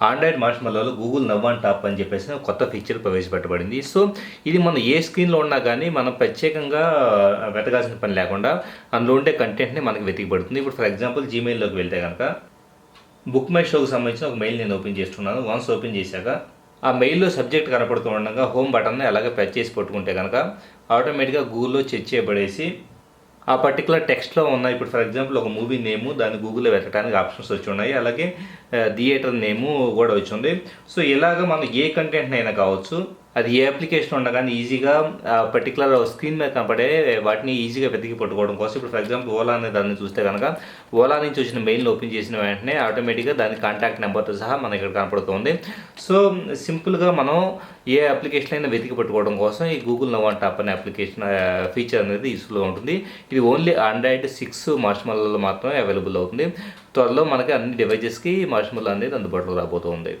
Android మార్ష్మల్లలో Google now and tap అని చెప్పేసి కొత్త ఫీచర్ ప్రవేశపెట్టబడింది. సో ఇది మనం ఏ స్క్రీన్లో ఉన్నా కానీ మనం ప్రత్యేకంగా వెతకాల్సిన పని లేకుండా అందులో ఉండే కంటెంట్ని మనకి వెతికిపడుతుంది. ఇప్పుడు ఫర్ ఎగ్జాంపుల్ జీమెయిల్లోకి వెళ్తే కనుక బుక్ మై షోకి సంబంధించిన ఒక మెయిల్ నేను ఓపెన్ చేస్తున్నాను. వన్స్ ఓపెన్ చేశాక ఆ మెయిల్లో సబ్జెక్ట్ కనపడుతూ ఉండగా హోమ్ బటన్ని అలాగే ప్రెస్ చేసి పట్టుకుంటే కనుక ఆటోమేటిక్గా గూగుల్లో చెక్ చేయబడేసి ఆ పర్టికులర్ టెక్స్ట్లో ఉన్న ఇప్పుడు ఫర్ ఎగ్జాంపుల్ ఒక మూవీ నేము దాన్ని గూగుల్లో వెతకడానికి ఆప్షన్స్ వచ్చి ఉన్నాయి. అలాగే థియేటర్ నేము కూడా వచ్చింది సో ఇలాగ మనం ఏ కంటెంట్ అయినా కావచ్చు అది ఏ అప్లికేషన్ ఉండగానే ఈజీగా ఆ పర్టికులర్ స్క్రీన్ మీద కనపడే వాటిని ఈజీగా వెతికి పట్టుకోవడం కోసం ఇప్పుడు ఫర్ ఎగ్జాంపుల్ ఓలా అనే దాన్ని చూస్తే కనుక ఓలా నుంచి వచ్చిన మెయిల్ని ఓపెన్ చేసిన వెంటనే ఆటోమేటిక్గా దాని కాంటాక్ట్ నెంబర్తో సహా మనకి ఇక్కడ కనపడుతుంది. సో సింపుల్గా మనం ఏ అప్లికేషన్ అయినా వెతికి పట్టుకోవడం కోసం ఈ గూగుల్ నవ్ టాప్ అనే అప్లికేషన్ ఫీచర్ అనేది యూస్ఫుల్గా ఉంటుంది. ఇది ఓన్లీ ఆండ్రాయిడ్ సిక్స్ మార్ష్మల్లో మాత్రమే అవైలబుల్ అవుతుంది. త్వరలో మనకి అన్ని డివైజెస్కి మార్ష్మల్ అనేది అందుబాటులో రాబోతుంది.